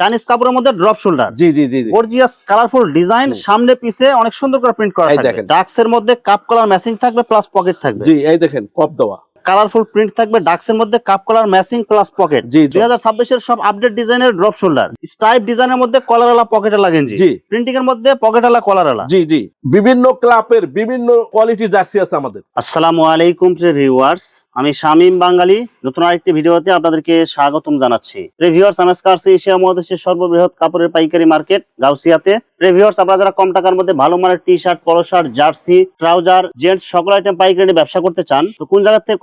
Chinese কাপড়ের মধ্যে drop shoulder জি জি জি গর্জিয়াস কালারফুল ডিজাইন সামনে পিছে অনেক সুন্দর করে প্রিন্ট করা থাকবে। ডাক্সের ডাক্স মধ্যে কাপ কলার ম্যাচিং থাকবে প্লাস পকেট থাকবে। জি এই দেখেন কপ দেওয়া। কালারফুল প্রিন্ট থাকবে ডাক্স এর মধ্যে cup collar matching plus pocket জি দুই হাজার ছাব্বিশের সব আপডেট ডিজাইনের ড্রপ শোল্ডার স্টাইপ ডিজাইনের মধ্যে কলারওয়ালা পকেট আলা গেঞ্জি। জি। প্রিন্টিং এর মধ্যে পকেট আলা কলারওয়ালা জি জি। বিভিন্ন ক্লাবের বিভিন্ন কোয়ালিটি জার্সি আছে আমাদের। আসসালামু আলাইকুম ভিউয়ার্স আমি শামীম বাঙালি। নতুন আরেকটি ভিডিওতে আপনাদেরকে স্বাগতম জানাচ্ছি। প্রিয় ভিউয়ার্স আমি আসছি এশিয়া মহাদেশের সর্ববৃহৎ কাপড়ের পাইকারি মার্কেট গাউসিয়াতে। প্রিয় ভিউয়ার্স আপনারা যারা কম টাকার মধ্যে ভালো মানের T shirt polo shirt jersey trouser gents সকল আইটেম পাইকারি নিয়ে ব্যবসা করতে চান তো কোন জায়গা থেকে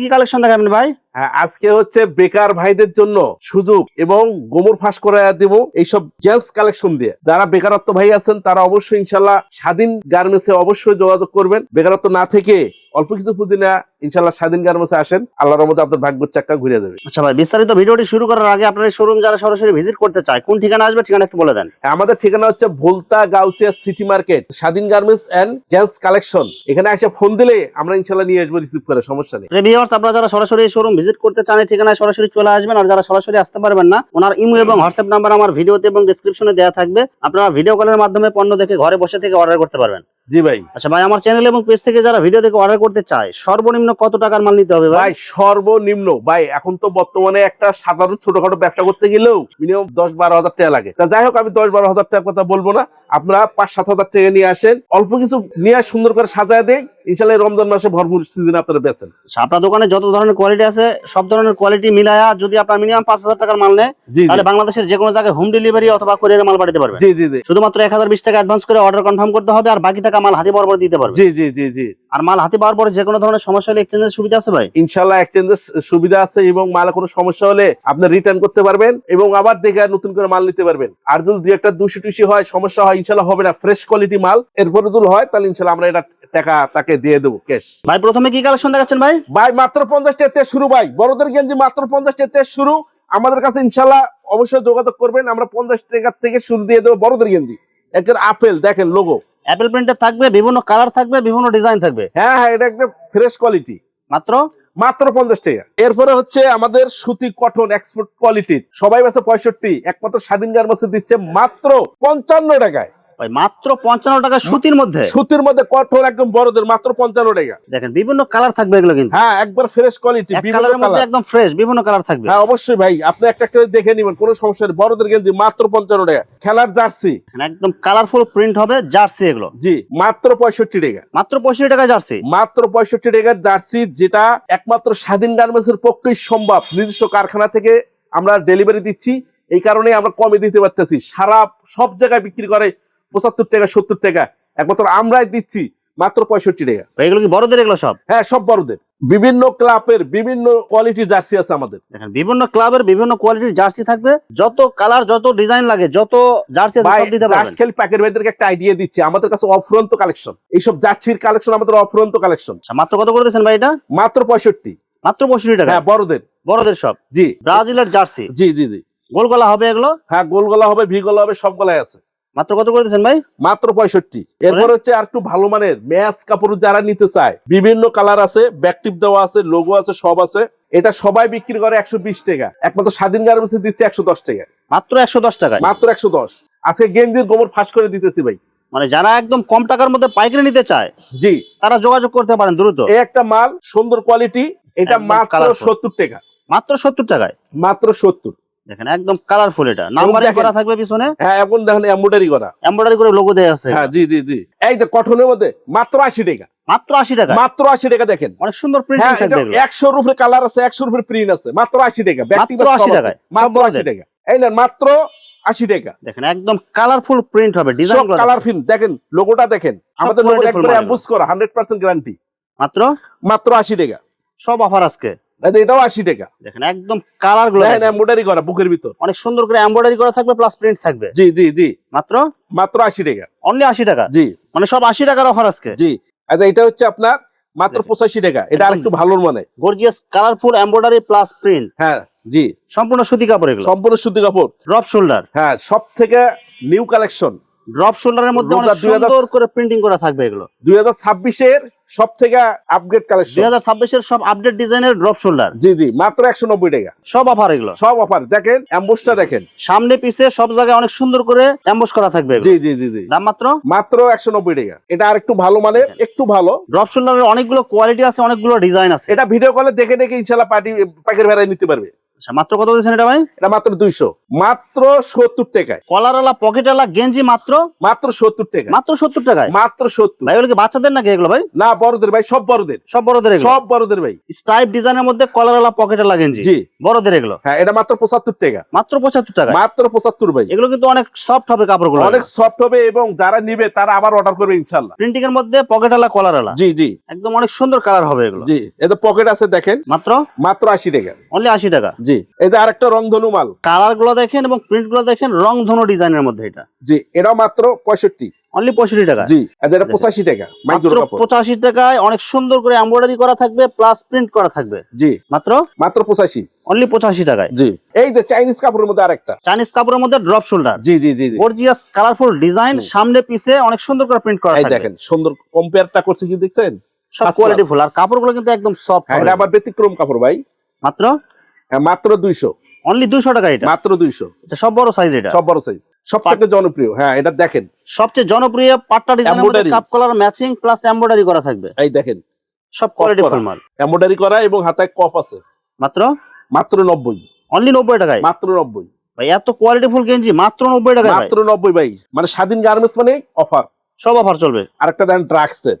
কি কালেকশন দেখাবেন ভাই? হ্যাঁ আজকে হচ্ছে বেকার ভাইদের জন্য সুযোগ এবং গোমর এইসব কালেকশন দিয়ে। যারা বেকারত্ব ভাই আছেন, তারা অবশ্যই ইনশাল্লাহ স্বাধীন গার্মেন্টসে অবশ্যই যোগাযোগ করবেন। বেকারত্ব না থেকে অল্প কিছু পুঁজি না ইনশাল্লাহ স্বাধীন গার্মেন্টসে আসেন আল্লাহর রহমতে আপনার ভাগ্য চাক্কা ঘুরে যাবে। আচ্ছা ভাই বিস্তারিত ভিডিওটি শুরু করার আগে আপনার শোরুম যারা সরাসরি ভিজিট করতে চায় কোন ঠিকানা আসবে ঠিকানা একটু বলে দেন। আমাদের ঠিকানা হচ্ছে Bhulta Gausia city market Swadhin garments and gents collection এখানে এসে ফোন দিলে আমরা ইনশাল্লাহ নিয়ে আসব রিসিভ করে সমস্যা নেই। ভিউয়ার্স আপনারা যারা সরাসরি শোরুম ভিজিট করতে চান এই ঠিকানায় সরাসরি চলে আসবেন আর যারা সরাসরি আসতে পারবেন না ওনার ইমো এবং হোয়াটসঅ্যাপ নাম্বার আমার ভিডিওতে এবং ডেসক্রিপশনে দেওয়া থাকবে। আপনারা ভিডিও কলের মাধ্যমে পণ্য দেখে ঘরে বসে থেকে অর্ডার করতে পারবেন। জি ভাই। আচ্ছা ভাই আমার চ্যানেল এবং পেজ থেকে যারা ভিডিও দেখে অর্ডার করতে চায় সর্বনিম্ন কত টাকার মাল নিতে হবে ভাই? ভাই সর্বনিম্ন। ভাই এখন তো বর্তমানে একটা সাধারণ ছোটখাটো ব্যবসা করতে গেলেও মিনিমাম দশ বারো হাজার টাকা লাগে। তা যাই হোক আমি দশ বারো হাজার টাকার কথা বলব না। আপনারা পাঁচ সাত হাজার টাকা নিয়ে আসেন। অল্প কিছু নিয়ে সুন্দর করে সাজায় দেয় ইনশাল্লাহ রমজান মাসে ভরপুর সিজন আপনারা বেছেন আচ্ছা, আপনার দোকানে যত ধরনের কোয়ালিটি আছে সব ধরনের কোয়ালিটি মিলায়া যদি আপনার মিনিমাম পাঁচ হাজার টাকার মাল নেয় তাহলে বাংলাদেশের যে কোনো জায়গায় হোম ডেলিভারি অথবা কোরিয়ার মাল পাঠাতে পারবে জি জি জি। শুধুমাত্র এক হাজার বিশ টাকা অ্যাডভান্স করে অর্ডার কনফার্ম করতে হবে আর বাকি টাকা মাল হাতে বরাবর দিতে পারবে জি জি জি জি। আর মাল হাতে পাওয়ার পরে যে কোনো ধরনের সমস্যা হলে এক্সচেঞ্জের সুবিধা আছে ভাই? ইনশাল্লাহ এক্সচেঞ্জের সুবিধা আছে এবং মাল কোনো সমস্যা হলে আপনি রিটার্ন করতে পারবেন এবং আবার দেখে নতুন করে মাল নিতে পারবেন। আর যদি দুই একটা দুশি টুসি হয় সমস্যা হয় ইনশাল্লাহ হবে না। ফ্রেশ কোয়ালিটি মাল এরপরে যদি হয় তাহলে ইনশাল্লাহ আমরা এটা টাকা তাকে দিয়ে দেবো ক্যাশ ভাই প্রথমে কি কালেকশন দেখাচ্ছেন ভাই? ভাই মাত্র পঞ্চাশ টাকা শুরু ভাই। বড়দের গেঞ্জি মাত্র পঞ্চাশ টাকা শুরু। আমাদের কাছে ইনশাল্লাহ অবশ্যই যোগাযোগ করবেন। আমরা পঞ্চাশ টাকা থেকে শুরু দিয়ে দেবো বড়দের গেঞ্জি একের আপেল দেখেন লোগো অ্যাপেল প্রিন্টের থাকবে বিভিন্ন কালার থাকবে বিভিন্ন ডিজাইন থাকবে। হ্যাঁ হ্যাঁ এটা একদম ফ্রেশ কোয়ালিটি মাত্র? মাত্র পঞ্চাশ টাকা। এরপরে হচ্ছে আমাদের সুতি কটন এক্সপোর্ট কোয়ালিটি সবাই আছে পঁয়ষট্টি একমাত্র স্বাধীন গার্মেন্টস দিচ্ছে মাত্র পঞ্চান্ন টাকায়। ভাই মাত্র পঞ্চান্ন টাকা সুতির মধ্যে। সুতির মধ্যে কটন একদম বড়দের মাত্র পঞ্চান্ন টাকা। দেখেন বিভিন্ন কালার থাকবে এগুলো কিন্তু। হ্যাঁ একবার ফ্রেশ কোয়ালিটি কালারের মধ্যে একদম ফ্রেশ বিভিন্ন কালার থাকবে। হ্যাঁ অবশ্যই ভাই আপনি একটা একটা দেখে নিবেন কোনো সমস্যা নেই। বড়দের গেঞ্জি মাত্র পঞ্চান্ন টাকা। খেলার জার্সি। একদম কালারফুল প্রিন্ট হবে জার্সি এগুলো। জি মাত্র পঁয়ষট্টি টাকা। মাত্র পঁয়ষট্টি টাকা জার্সি। মাত্র পঁয়ষট্টি টাকার জার্সি যেটা একমাত্র স্বাধীন গার্মেন্টস এর পক্ষেই সম্ভব। নিজস্ব কারখানা থেকে আমরা ডেলিভারি দিচ্ছি। এই কারণে আমরা কমে দিতে পারতেছি। সারা সব জায়গায় বিক্রি করে পঁচাত্তর টাকা সত্তর টাকা। একমাত্র আমরাই দিচ্ছি মাত্র পঁয়ষট্টি টাকা। এগুলো কি বড়দের এগুলো সব? হ্যাঁ সব বড়দের। বিভিন্ন ক্লাবের বিভিন্ন কোয়ালিটির জার্সি আছে আমাদের। দেখেন বিভিন্ন ক্লাবের বিভিন্ন কোয়ালিটির জার্সি থাকবে। যত কালার যত ডিজাইন লাগে যত জার্সি আছে সব দিতে পারবেন। খালি প্যাকেট ভাইদেরকে একটা আইডিয়া দিচ্ছি। আমাদের কাছে অফুরন্ত কালেকশন এইসব জার্সির কালেকশন আমাদের অফুরন্ত কালেকশন আচ্ছা, মাত্র কত করে দিয়েছেন ভাই এটা? মাত্র পঁয়ষট্টি। মাত্র পঁয়ষট্টি টাকা? হ্যাঁ বড়দের। বড়দের সব? জি। ব্রাজিলের জার্সি জি জি জি। গোল গলা হবে এগুলো? হ্যাঁ গোল গলা হবে ভি গলা হবে সব গলায় আছে। মাত্র কত করে ভাই? মাত্র পঁয়ষট্টি। এরপর হচ্ছে আর একটু ভালো মানের ম্যাচ কাপড় যারা নিতে চায় বিভিন্ন কালার আছে ব্যাকটিভ দেওয়া আছে লোগো আছে সব আছে। এটা সবাই বিক্রি করে একশো বিশ টাকা। একমাত্র স্বাধীন গার্মেন্টস দিচ্ছে একশো দশ টাকা। মাত্র একশো দশ টাকায়? মাত্র একশো দশ। আজকে গেঞ্জির গোবর ফাঁস করে দিতেছি ভাই। মানে যারা একদম কম টাকার মধ্যে পাইকারি নিতে চায় জি। তারা যোগাযোগ করতে পারেন দ্রুত। এই একটা মাল সুন্দর কোয়ালিটি এটা মাত্র সত্তর টাকা। মাত্র সত্তর টাকায়? মাত্র সত্তর। দেখেন একদম কালারফুল এটা। নাম্বারিং করা থাকবে পিছনে। হ্যাঁ এখন দেখেন এম্বয়ডারি করা। এমব্রয়ডারি করে লোগো দেওয়া আছে। হ্যাঁ জি জি জি। এই যে কটনের মধ্যে মাত্র আশি টাকা। মাত্র আশি টাকা? মাত্র আশি টাকা দেখেন। অনেক সুন্দর প্রিন্টিং হ্যাঁ থাকবে এগুলো। একশোর উপরে কালার আছে একশোর উপরে প্রিন্ট আছে। মাত্র আশি টাকা। মাত্র 80 আছে। টাকায়। মাত্র সব আশি বড়দের। টাকা। এই না মাত্র আশি টাকা। দেখেন একদম কালারফুল প্রিন্ট হবে ডিজাইন সব কালার ফিল্ম দেখেন লোগোটা দেখেন। আমাদের লোগো একবারে অ্যাম্বুস করা হান্ড্রেড পার্সেন্ট গ্যারান্টি মাত্র? মাত্র আশি টাকা। সব অফার আজকে। এটাও আশি টাকা। দেখেন একদম কালারগুলো। এম্বয়ডারি করা বুকের ভিতর। অনেক সুন্দর করে এমব্রয়ডারি করা থাকবে প্লাস প্রিন্ট থাকবে। জি জি জি। মাত্র? মাত্র আশি টাকা। অনলি আশি টাকা? জি। মানে সব আশি টাকার অফার আজকে? জি। আচ্ছা এটা হচ্ছে আপনার মাত্র পঁচাশি টাকা। এটা আরেকটু ভালোর মানে। Gorgeous colourful embroidery plus print হ্যাঁ জি। সম্পূর্ণ সুতি কাপড় এগুলো? সম্পূর্ণ সুতি কাপড়। ড্রপ শোল্ডার হ্যাঁ সব থেকে নিউ কালেকশন ড্রপ শোল্ডারের মধ্যে অনেক রোজা 2000 সুন্দর করে প্রিন্টিং করা থাকবে এগুলো। দুই হাজার ছাব্বিশের সব থেকে আপগ্রেড কালেকশন দুই হাজার ছাব্বিশের সব আপডেট ডিজাইনের ড্রপ শোল্ডার জি জি মাত্র একশো নব্বই টাকা। সব অফার এগুলো। সব অফার দেখেন অ্যাম্বুসটা দেখেন। সামনে পিছে সব জায়গায় অনেক সুন্দর করে অ্যাম্বস করা থাকবে জি জি জি জি। দাম মাত্র? মাত্র একশো নব্বই টাকা। এটা আর একটু ভালো মানে একটু ভালো। ড্রপ শোল্ডারের অনেকগুলো কোয়ালিটি আছে অনেকগুলো ডিজাইন আছে। এটা ভিডিও কলে দেখে দেখে ইনশাল্লাহ পার্টি প্যাকেট ভেড়াই নিতে পারবে। আচ্ছা, মাত্র কত দিয়েছেন এটা ভাই? এটা মাত্র দুইশো। মাত্র সত্তর টাকায়। কলারওয়ালা পকেটওয়ালা গেঞ্জি মাত্র? মাত্র সত্তর টাকা মাত্র সত্তর টাকায়? মাত্র সত্তর। ভাই কি বাচ্চাদের নাকি এগুলো ভাই? না বড়দের ভাই সব বড়দের। সব বড়দের সব বড়দের ভাই। স্টাইপ ডিজাইনের মধ্যে কলারওয়ালা পকেটওয়ালা গেঞ্জি? জি। বড়দের এগুলো? হ্যাঁ এটা মাত্র পঁচাত্তর টাকা। মাত্র পঁচাত্তর টাকা মাত্র পঁচাত্তর ভাই। এগুলো কিন্তু অনেক সফট হবে কাপড়গুলো অনেক সফট হবে এবং যারা নিবে তারা আবার অর্ডার করবে ইনশাল্লাহ প্রিন্টিং এর মধ্যে পকেটওয়ালা কলারওয়ালা? জি জি। একদম অনেক সুন্দর কালার হবে এগুলো। জি এতে পকেট আছে দেখেন। মাত্র? মাত্র আশি টাকা। অনলি আশি টাকা? জি। এই যে আরেকটা রংধনু মাল। কালারগুলো দেখেন এবং প্রিন্টগুলো দেখেন ডিজাইনের মধ্যে এটা। জি মাত্র পঁয়ষট্টি। অনলি পঁয়ষট্টি টাকা। জি এটা পঁচাশি টাকা মাত্র পঁচাশি টাকায় অনেক সুন্দর করে এমব্রয়ডারি করা থাকবে প্লাস প্রিন্ট করা থাকবে। জি। মাত্র? মাত্র পঁচাশি। অনলি পঁচাশি টাকায়। জি। এই যে চাইনিজ কাপড়ের মধ্যে আরেকটা। চাইনিজ কাপড়ের মধ্যে ড্রপ শোল্ডার জি জি জি জি। গর্জিয়াস কালারফুল ডিজাইন সামনে পিছে অনেক সুন্দর করে প্রিন্ট করা দেখেন সুন্দর কম্পেয়ারটা করছে কি দেখছেন? সব কোয়ালিটি ফুল আর কাপড়গুলো কিন্তু একদম সফট হ্যাঁ আবার ব্যতিক্রম কাপড় ভাই। মাত্র? মাত্র দুইশো। অনলি দুইশো টাকা এটা? মাত্র দুইশো। এটা সব বড় সাইজ এটা? সব বড় সাইজ সব থেকে জনপ্রিয়। হ্যাঁ এটা দেখেন। সবচেয়ে জনপ্রিয় পাট্টা ডিজাইনের মধ্যে cup collar matching plus embroidery করা থাকবে। এই দেখেন। সব কোয়ালিটি ফুল মাল এমব্রয়ডারি করা এবং হাতায় কপ আছে। মাত্র? মাত্র নব্বই। অনলি নব্বই টাকায়? মাত্র নব্বই। ভাই এত কোয়ালিটি ফুল গেঞ্জি মাত্র নব্বই টাকায় মাত্র নব্বই ভাই। মানে স্বাধীন গার্মেন্টস মানে অফার সব অফার চলবে। আরেকটা দেন ড্রাগসের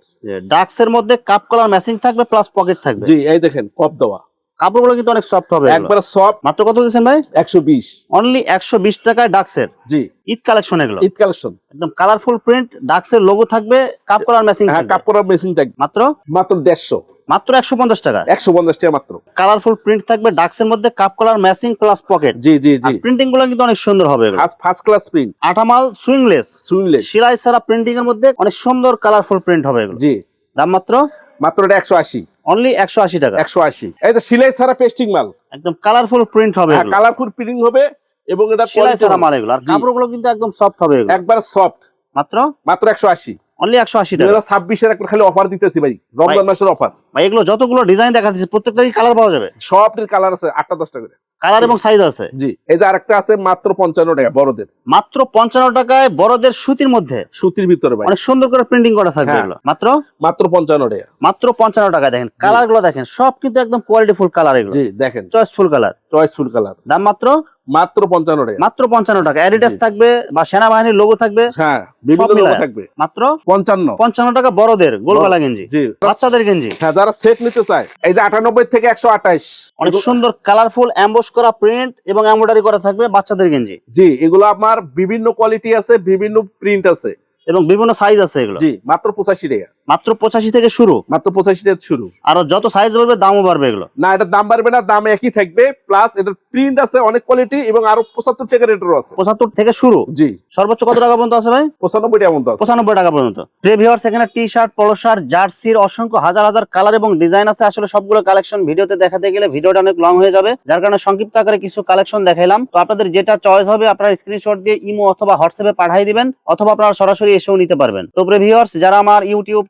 এর মধ্যে কাপ কলার ম্যাচিং থাকবে প্লাস পকেট থাকবে। জি এই দেখেন কপ দেওয়া। কাপড়গুলো কিন্তু অনেক সফট হবে একবার সব মাত্র কত দিচ্ছেন ভাই? একশো বিশ। অনলি একশো বিশ টাকায় ডাক্সের জি। ঈদ কালেকশন এগুলো। ঈদ কালেকশন একদম কালারফুল প্রিন্ট ডাক্সের লোগো থাকবে কাপ কলার ম্যাচিং হ্যাঁ থাকবে। কাপড়ের মেশিন থাকবে। মাত্র? মাত্র দেড়শো। মাত্র একশো পঞ্চাশ টাকা। একশো পঞ্চাশ টাকা মাত্র। কালারফুল প্রিন্ট থাকবে ডাক্সের মধ্যে cup collar matching plus pocket জি জি জি। প্রিন্টিংগুলো কিন্তু অনেক সুন্দর হবে এগুলো। ফার্স্ট ক্লাস প্রিন্ট আটামাল সুইংলেস সুইংলেস সিলাই ছাড়া প্রিন্টিং এর মধ্যে অনেক সুন্দর কালারফুল প্রিন্ট হবে এগুলো। জি। দাম মাত্র মাত্র এটা একশো আশি। অনলি একশো আশি টাকা। একশো আশি। এটা সিলাই ছাড়া পেস্টিং মাল। একদম কালারফুল প্রিন্ট হবে হ্যাঁ কালারফুল প্রিন্টিং হবে এবং এটা সিলাই ছাড়া মাল এগুলো। আর। কাপড়গুলো কিন্তু একদম সফট হবে একবার সফট মাত্র? মাত্র একশো আশি। অনলি একশো আশি দুই টাকা হাজার ছাব্বিশের একটা খালি অফার দিতেছি ভাই রমজান মাসের অফার ভাই এগুলো যতগুলো ডিজাইন দেখা দিচ্ছে প্রত্যেকটারই কালার পাওয়া যাবে। সবটির কালার আছে আটটা দশটা করে। কালার এবং সাইজ আছে। জি এই যে আরেকটা আছে মাত্র পঞ্চান্ন টাকা বড়দের। মাত্র পঞ্চান্ন টাকায় বড়দের সুতির মধ্যে। সুতির ভিতরে ভাই। অনেক সুন্দর করে প্রিন্টিং করা থাকবে হ্যাঁ। এগুলো। মাত্র? মাত্র পঞ্চান্ন টাকা। মাত্র পঞ্চান্ন টাকায় দেখেন কালারগুলো দেখেন সব কিন্তু একদম কোয়ালিটি ফুল কালার এগুলো। জি দেখেন। চয়েসফুল কালার চয়েসফুল কালার দাম মাত্র মাত্র পঞ্চান্ন টাকা। মাত্র পঞ্চান্ন টাকা। অ্যাডিডাস থাকবে বা সেনাবাহিনীর লোগো থাকবে হ্যাঁ বিভিন্ন লোগো থাকবে। মাত্র পঞ্চান্ন। পঞ্চান্ন টাকা বড়দের গোলগলা গেঞ্জি। জি। বাচ্চাদের গেঞ্জি। হ্যাঁ যারা সেট নিতে চায় এই যে আটানব্বই থেকে একশো আঠাইশ। অনেক সুন্দর কালারফুল এমবোস করা প্রিন্ট এবং এমব্রয়ডারি করা থাকবে বাচ্চাদের গেঞ্জি। জি এগুলো আপনার বিভিন্ন কোয়ালিটি আছে বিভিন্ন প্রিন্ট আছে। এবং বিভিন্ন সাইজ আছে এগুলো। জি মাত্র পঁচাশি টাকা। মাত্র পঁচাশি থেকে শুরু। মাত্র পঁচাশি টাকা শুরু। আরও যত সাইজ বাড়বে দামও বাড়বে এগুলো। না এটার দাম বাড়বে না দাম একই থাকবে। প্লাস এটার প্রিন্ট আছে অনেক কোয়ালিটি এবং আরও পঁচাত্তর টাকা রেটেরও আছে। পঁচাত্তর থেকে শুরু? জি। সর্বোচ্চ কত টাকা পর্যন্ত আছে ভাই? পঁচানব্বই টাকা পর্যন্ত পঁচানব্বই টাকা পর্যন্ত। প্রিভিয়ার সেখানে টি শার্ট পলো শার্ট জার্সির অসংখ্য হাজার হাজার কালার এবং ডিজাইন আছে। আসলে সবগুলো কালেকশন ভিডিওতে দেখাতে গেলে ভিডিওটা অনেক লং হয়ে যাবে। যার কারণে সংক্ষিপ্ত আকারে কিছু কালেকশন দেখাইলাম। তো আপনাদের যেটা চয়েস হবে আপনারা স্ক্রিনশট দিয়ে ইমো অথবা হোয়াটসঅ্যাপে পাঠিয়ে দিবেন অথবা আপনারা সরাসরি এসেও নিতে পারবেন। তো প্রিভিয়ার্স যারা আমার ইউটিউব